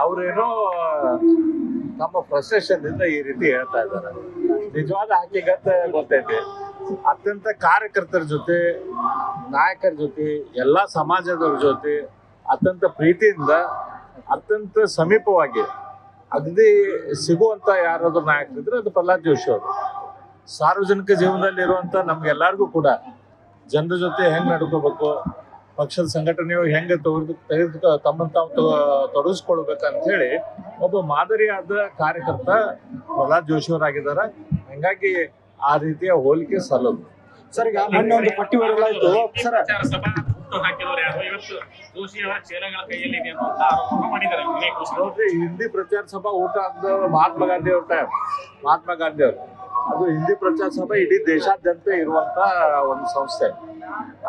ಅವ್ರೇನೋ ತಮ್ಮ ಫ್ರಸ್ಟ್ರೇಷನ್ ಇಂದ ಈ ರೀತಿ ಹೇಳ್ತಾ ಇದ್ದಾರೆ. ನಿಜವಾದ ಹಕ್ಕಿಗತ ಗೊತ್ತೈತಿ ಅತ್ಯಂತ ಕಾರ್ಯಕರ್ತರ ಜೊತೆ, ನಾಯಕರ ಜೊತೆ, ಎಲ್ಲಾ ಸಮಾಜದವ್ರ ಜೊತೆ, ಅತ್ಯಂತ ಪ್ರೀತಿಯಿಂದ, ಅತ್ಯಂತ ಸಮೀಪವಾಗಿ ಅಗದಿ ಸಿಗುವಂತ ಯಾರಾದ್ರೂ ನಾಯಕರಿದ್ರೆ ಅದು ಪ್ರಹ್ಲಾದ್ ಜೋಶಿ ಅವರು. ಸಾರ್ವಜನಿಕ ಜೀವನದಲ್ಲಿ ಇರುವಂತ ನಮ್ಗೆಲ್ಲರಿಗೂ ಕೂಡ ಜನರ ಜೊತೆ ಹೆಂಗ್ ನಡ್ಕೋಬೇಕು ಪಕ್ಷದ ಸಂಘಟನೆಯು ಹೆಂಗೆ ತೆಗೆದು ತೆಗೆದು ತಮ್ಮನ್ನು ತಾವು ತೊಡಗಿಸ್ಕೊಳ್ಬೇಕಂತ ಹೇಳಿ ಒಬ್ಬ ಮಾದರಿಯಾದ ಕಾರ್ಯಕರ್ತ ಪ್ರಹ್ಲಾದ್ ಜೋಶಿ ಅವರಾಗಿದ್ದಾರೆ ಹಂಗಾಗಿ ಆ ರೀತಿಯ ಹೋಲಿಕೆ ಸಲ್ಲದು ಸರ್ ಈಗ ಮೊನ್ನೆ ಒಂದು ಪಟ್ಟಿ ಬರಲಾಯ್ತು ಸರ್ ನೋಡ್ರಿ ಹಿಂದಿ ಪ್ರಚಾರ ಸಭಾ ಊಟ ಆದ ಮಹಾತ್ಮ ಗಾಂಧಿ ಅವ್ರ ಟೈಮ್ ಮಹಾತ್ಮ ಗಾಂಧಿ ಅವರು. ಅದು ಹಿಂದಿ ಪ್ರಚಾರ ಸಭೆ ಇಡೀ ದೇಶಾದ್ಯಂತ ಇರುವಂತ ಒಂದು ಸಂಸ್ಥೆ.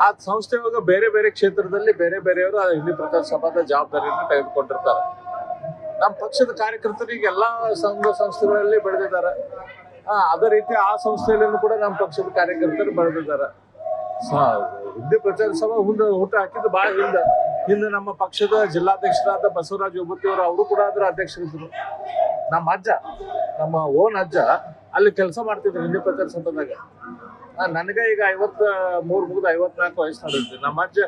ಆ ಸಂಸ್ಥೆ ಇವಾಗ ಬೇರೆ ಬೇರೆ ಕ್ಷೇತ್ರದಲ್ಲಿ ಬೇರೆ ಬೇರೆಯವರು ಆ ಹಿಂದಿ ಪ್ರಚಾರ ಸಭಾದ ಜವಾಬ್ದಾರಿಯನ್ನು ತೆಗೆದುಕೊಂಡಿರ್ತಾರೆ. ನಮ್ಮ ಪಕ್ಷದ ಕಾರ್ಯಕರ್ತರಿಗೆ ಎಲ್ಲಾ ಸಂಘ ಸಂಸ್ಥೆಗಳಲ್ಲಿ ಬೆಳೆದಿದ್ದಾರೆ. ಅದೇ ರೀತಿ ಆ ಸಂಸ್ಥೆಯಲ್ಲೂ ಕೂಡ ನಮ್ಮ ಪಕ್ಷದ ಕಾರ್ಯಕರ್ತರು ಬೆಳೆದಿದ್ದಾರೆ. ಹಿಂದಿ ಪ್ರಚಾರ ಸಭಾ ಮುಂದೆ ಊಟ ಹಾಕಿದ್ದು ಬಹಳ ಹಿಂದೆ. ಹಿಂದೆ ನಮ್ಮ ಪಕ್ಷದ ಜಿಲ್ಲಾಧ್ಯಕ್ಷರಾದ ಬಸವರಾಜ ಒಬ್ಬತ್ತಿ ಅವರು ಅವರು ಕೂಡ ಅದರ ಅಧ್ಯಕ್ಷರಿದ್ರು ನಮ್ಮ ಅಜ್ಜ, ನಮ್ಮ ಓನ್ ಅಜ್ಜ ಅಲ್ಲಿ ಕೆಲಸ ಮಾಡ್ತಿದ್ರು ಹಿಂದಿ ಪ್ರಚಾರ ಸಭಾದಾಗ ನನಗೆ ಈಗ ಐವತ್ತ ಮೂರ್ ಮುಗಿದು ಐವತ್ನಾಲ್ಕು ವಯಸ್ಸು ನಡೆಯುತ್ತೆ ನಮ್ಮ ಅಜ್ಜ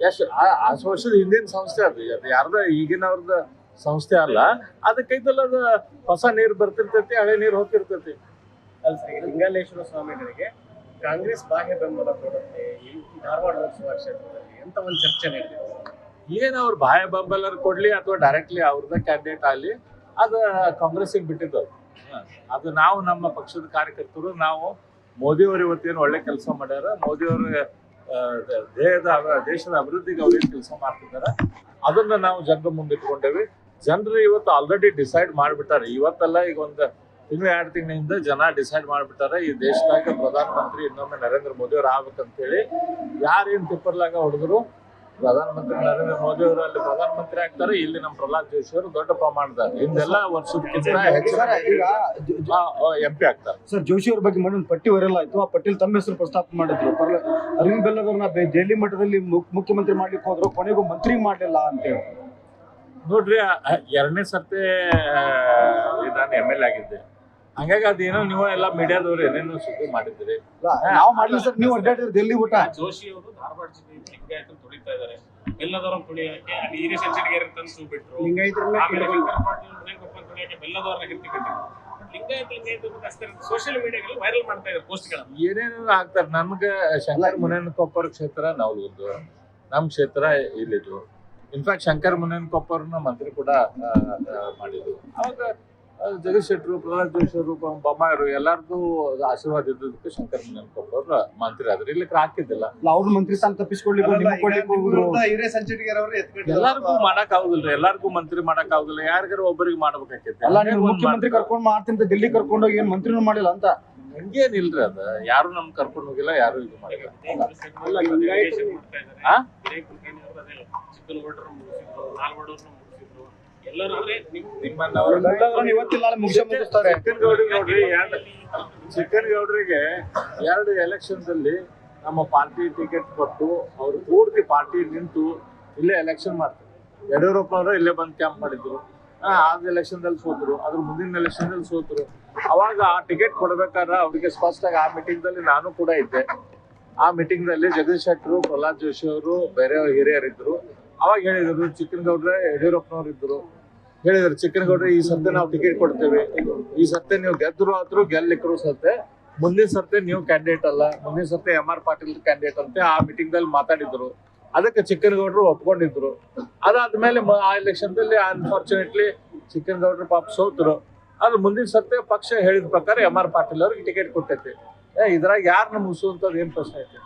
ಎಷ್ಟು ಅಷ್ಟು ವರ್ಷದ ಹಿಂದಿನ ಸಂಸ್ಥೆ ಅದು. ಅದು ಯಾರ್ದ ಈಗಿನವ್ರದ ಸಂಸ್ಥೆ ಅಲ್ಲ. ಅದಕ್ಕೈತಲ್ಲ ಅದು ಹೊಸ ನೀರು ಬರ್ತಿರ್ತೈತಿ ಹಳೆ ನೀರು ಹೋಗ್ತಿರ್ತೈತಿ. ಅಲ್ಲ ಸರಿ ಲಿಂಗಾಲೇಶ್ವರ ಸ್ವಾಮಿಗಳಿಗೆ ಕಾಂಗ್ರೆಸ್ ಬಾಹ್ಯ ಬೆಂಬಲ ಕೊಡುತ್ತೆ. ಧಾರವಾಡ ಲೋಕಸಭಾ ಕ್ಷೇತ್ರದಲ್ಲಿ ಅಂತ ಒಂದು ಚರ್ಚೆ ನಡೆದಿದೆ? ಏನ್ ಅವ್ರು ಬಾಹ್ಯ ಬೆಂಬಲರ್ ಕೊಡ್ಲಿ ಅಥವಾ ಡೈರೆಕ್ಟ್ಲಿ ಅವ್ರದ್ದ ಕ್ಯಾಂಡಿಡೇಟ್ ಆಗಲಿ ಅದು ಕಾಂಗ್ರೆಸ್ಸಿಗೆ ಬಿಟ್ಟಿದ್ದು ಅದು. ನಾವು ನಮ್ಮ ಪಕ್ಷದ ಕಾರ್ಯಕರ್ತರು, ನಾವು ಮೋದಿಯವರು ಇವತ್ತೇನು ಒಳ್ಳೆ ಕೆಲಸ ಮಾಡ್ಯಾರ, ಮೋದಿಯವರ ದೇಹದ ದೇಶದ ಅಭಿವೃದ್ಧಿಗೆ ಅವ್ರು ಏನು ಕೆಲಸ ಮಾಡ್ತಿದ್ದಾರೆ ಅದನ್ನ ನಾವು ಜನರ ಮುಂದೆ ಇಟ್ಕೊಂಡೇವಿ ಜನರು ಇವತ್ತು ಆಲ್ರೆಡಿ ಡಿಸೈಡ್ ಮಾಡಿಬಿಟ್ಟಾರೆ ಇವತ್ತಲ್ಲ ಈಗ ಒಂದು ತಿಂಗಳ, ಎರಡು ತಿಂಗಳಿಂದ ಜನ ಡಿಸೈಡ್ ಮಾಡಿಬಿಟ್ಟಾರೆ, ಈ ದೇಶದಾಗ ಪ್ರಧಾನಮಂತ್ರಿ ಇನ್ನೊಮ್ಮೆ ನರೇಂದ್ರ ಮೋದಿ ಅವ್ರು ಆಗ್ಬೇಕಂತೇಳಿ ಯಾರೇನು ತಿಪ್ಪರ್ಲಾಗ ಹೊಡೆದ್ರು ಪ್ರಧಾನಮಂತ್ರಿ ನರೇಂದ್ರ ಮೋದಿ ಅವರು ಅಲ್ಲಿ ಪ್ರಧಾನಮಂತ್ರಿ ಆಗ್ತಾರೆ ಇಲ್ಲಿ ನಮ್ಮ ಪ್ರಹ್ಲಾದ್ ಜೋಶಿ ಅವರು ದೊಡ್ಡ ಪ್ರಮಾಣದ ಹಿಂದೆಲ್ಲ ಹೆಚ್ಚು ಜೊ- ಎಂ ಪಿ ಆಗ್ತಾರೆ. ಸರ್ ಜೋಶಿ ಅವ್ರ ಬಗ್ಗೆ ಮಾಡಿ ಪಟ್ಟಿ ವೈರಲ್ ಆಯ್ತು. ಆ ಪಟ್ಟಿಲ್ ತಮ್ಮ ಹೆಸರು ಪ್ರಸ್ತಾಪ ಮಾಡಿದ್ರು. ಅರವಿಂದ್ ಬೆಲ್ಲದವ್ರನ್ನ ಜೈಲಿ ದೆಹಲಿ ಮಟ್ಟದಲ್ಲಿ ಮುಖ್ಯಮಂತ್ರಿ ಮಾಡ್ಲಿಕ್ಕೆ ಹೋದ್ರು. ಕೊನೆಗೂ ಮಂತ್ರಿ ಮಾಡಲಿಲ್ಲ ಅಂತ ಹೇಳಿ. ನೋಡ್ರಿ ಎರಡನೇ ಸರ್ತಿ ನಾನು ಎಂ ಎಲ್ ಎ ಆಗಿದ್ದೆ. ಹಂಗಾಗಿ ಅದೇನೋ ನೀವು ಎಲ್ಲ ಮೀಡಿಯಾದವ್ರು ಏನೇನೋ ಸುದ್ದಿ ಮಾಡಿದ್ರಿ ನಾವು ಮಾಡಿಲ್ಲ ಸರ್ ನೀವು ಅಡ್ಡಾಡಿದ್ರೆ ಡೆಲ್ಲಿ ಊಟ. ಜೋಶಿ ಅವರು ಧಾರವಾಡ ಜಿಲ್ಲೆ ಲಿಂಗಾಯತನ ತುಳಿತಾ ಇದ್ದಾರೆ ಬೆಲ್ಲದವರ ತುಳಿಯಕ್ಕೆ ಅಲ್ಲಿ ಹಿರಿಯ ತಂದು ಬಿಟ್ರು ಲಿಂಗಾಯತರನ್ನ ಆಮೇಲೆ ಶಂಕರ್ ಪಾಟೀಲ್ ಮುನೇನಕೊಪ್ಪನ ತುಳಿಯಕ್ಕೆ ಬೆಲ್ಲದವರನ್ನ ಕಿರ್ತಿಕೊಂಡಿದ್ರು ಲಿಂಗಾಯತ ಲಿಂಗಾಯತ ಸೋಷಿಯಲ್ ಮೀಡಿಯಾಗಳಲ್ಲಿ ವೈರಲ್ ಮಾಡ್ತಾ ಇದ್ದಾರೆ ಪೋಸ್ಟ್ಗಳನ್ನ ಏನೇನೋ ಆಗ್ತಾರೆ ನಮ್ಗೆ ಶಂಕರ್ ಮುನೇನಕೊಪ್ಪರ ಕ್ಷೇತ್ರ ನವಲಗುಂದು ನಮ್ಮ ಕ್ಷೇತ್ರ ಇಲ್ಲಿದು. ಇನ್ಫ್ಯಾಕ್ಟ್ ಶಂಕರ್ ಮುನೇನಕೊಪ್ಪರನ್ನ ಮಂತ್ರಿ ಕೂಡ ಮಾಡಿದ್ರು ಜಗದೀಶ್ ಶೆಟ್ಟರು ಪ್ರಹ್ಲಾದ್ ಜೋಶಿ ಅವರು ಬೊಮ್ಮಾಯರು ಎಲ್ಲಾರ್ದು ಆಶೀರ್ವಾದ ಇದ್ದದಕ್ಕೆ ಶಂಕರ್ ಮುನೇನಕೊಪ್ಪರು ಮಂತ್ರಿ ಆದ್ರೆ. ಇಲ್ಲಿ ಹಾಕಿದ್ದಿಲ್ಲ. ಅವ್ರ ಮಂತ್ರಿ ಸ್ಥಾನ ತಪ್ಪಿಸ್ಕೊಡ್ಲಿಕ್ಕೆ ಎಲ್ಲಾರ್ಗು ಅವರು ಮಾಡಕ್ ಆಗುದಿಲ್ಲ ಎಲ್ಲರಿಗೂ ಮಂತ್ರಿ ಮಾಡಕ್ ಆಗುದಿಲ್ಲ ಯಾರಿಗಾರ ಒಬ್ಬರಿಗೆ ಮಾಡ್ಬೇಕಾಗಿತ್ತು. ಅಲ್ಲ ನೀವು ಮುಖ್ಯಮಂತ್ರಿ ಕರ್ಕೊಂಡ್ ಮಾಡ್ತೀನಿ ಡೆಲ್ಲಿ ದಿಲ್ಲಿ ಕರ್ಕೊಂಡು ಹೋಗಿ ಏನ್ ಮಂತ್ರಿನೂ ಮಾಡಿಲ್ಲ ಅಂತ? ಹಂಗೇನಿಲ್ರಿ ಅದ. ಯಾರು ನಮ್ ಕರ್ಕೊಂಡು ಹೋಗಿಲ್ಲ ಯಾರು ಇದು ಮಾಡಿಲ್ಲ. ಅಲ್ಲ, ಚಿಕ್ಕನ್ ಗೌಡ್ರಿಗೆ ನೋಡ್ರಿ ಎರಡು ಚಿಕ್ಕನ್ ಗೌಡ್ರಿಗೆ ಎರಡು ಎಲೆಕ್ಷನ್ದಲ್ಲಿ ನಮ್ಮ ಪಾರ್ಟಿ ಟಿಕೆಟ್ ಕೊಟ್ಟು ಅವ್ರು ಪೂರ್ತಿ ಪಾರ್ಟಿ ನಿಂತು ಇಲ್ಲೇ ಎಲೆಕ್ಷನ್ ಮಾಡ್ತಾರೆ. ಯಡಿಯೂರಪ್ಪ ಅವರು ಇಲ್ಲೇ ಬಂದು ಕ್ಯಾಂಪ್ ಮಾಡಿದ್ರು. ಆ, ಆದ ಎಲೆಕ್ಷನ್ ದಲ್ಲಿ ಸೋತರು ಅದ್ರ ಮುಂದಿನ ಎಲೆಕ್ಷನ್ ದಲ್ಲಿ ಸೋತರು. ಅವಾಗ ಆ ಟಿಕೆಟ್ ಕೊಡ್ಬೇಕಾದ್ರೆ ಅವ್ರಿಗೆ ಸ್ಪಷ್ಟವಾಗಿ ಆ ಮೀಟಿಂಗ್ ದಲ್ಲಿ ನಾನು ಕೂಡ ಇದ್ದೆ. ಆ ಮೀಟಿಂಗ್ ದಲ್ಲಿ ಜಗದೀಶ್ ಶೆಟ್ಟರು ಪ್ರಹ್ಲಾದ್ ಜೋಶಿ ಅವರು ಬೇರೆ ಹಿರಿಯರಿದ್ರು. ಅವಾಗ ಹೇಳಿದ್ರು ಚಿಕ್ಕನ್ ಗೌಡ್ರೆ ಯಡಿಯೂರಪ್ಪನವ್ರು ಇದ್ರು. ಹೇಳಿದ್ರು, ಚಿಕ್ಕನಗೌಡ್ರೆ, ಈ ಸತ್ತೆ ನಾವು ಟಿಕೆಟ್ ಕೊಡ್ತೇವೆ. ಈ ಸತ್ತೆ ನೀವು ಗೆದ್ರು ಆದ್ರು ಗೆಲ್ಲಿಕ್ರು ಸತ್ತೆ ಮುಂದಿನ ಸರ್ತೆ ನೀವು ಕ್ಯಾಂಡಿಡೇಟ್ ಅಲ್ಲ. ಮುಂದಿನ ಸರ್ತೆ ಎಂ ಆರ್ ಪಾಟೀಲ್ ಕ್ಯಾಂಡಿಡೇಟ್ ಅಂತ ಆ ಮೀಟಿಂಗ್ ದಲ್ಲಿ ಮಾತಾಡಿದ್ರು. ಅದಕ್ಕೆ ಚಿಕ್ಕನಗೌಡರು ಒಪ್ಕೊಂಡಿದ್ರು. ಅದಾದ್ಮೇಲೆ ಆ ಎಲೆಕ್ಷನ್ ದಲ್ಲಿ ಅನ್ಫಾರ್ಚುನೇಟ್ಲಿ ಚಿಕ್ಕನಗೌಡರು ಪಾಪ ಸೋತರು. ಅದ್ರ ಮುಂದಿನ ಸತ್ತೆ ಪಕ್ಷ ಹೇಳಿದ ಪ್ರಕಾರ ಎಂ ಆರ್ ಪಾಟೀಲ್ ಅವ್ರಿಗೆ ಟಿಕೆಟ್ ಕೊಟ್ಟೈತಿ ಇದ್ರಾಗ ಯಾರನ್ನ ಮುಗಿಸುವಂತದ್ದು ಏನ್ ಪ್ರಶ್ನೆ ಐತಿ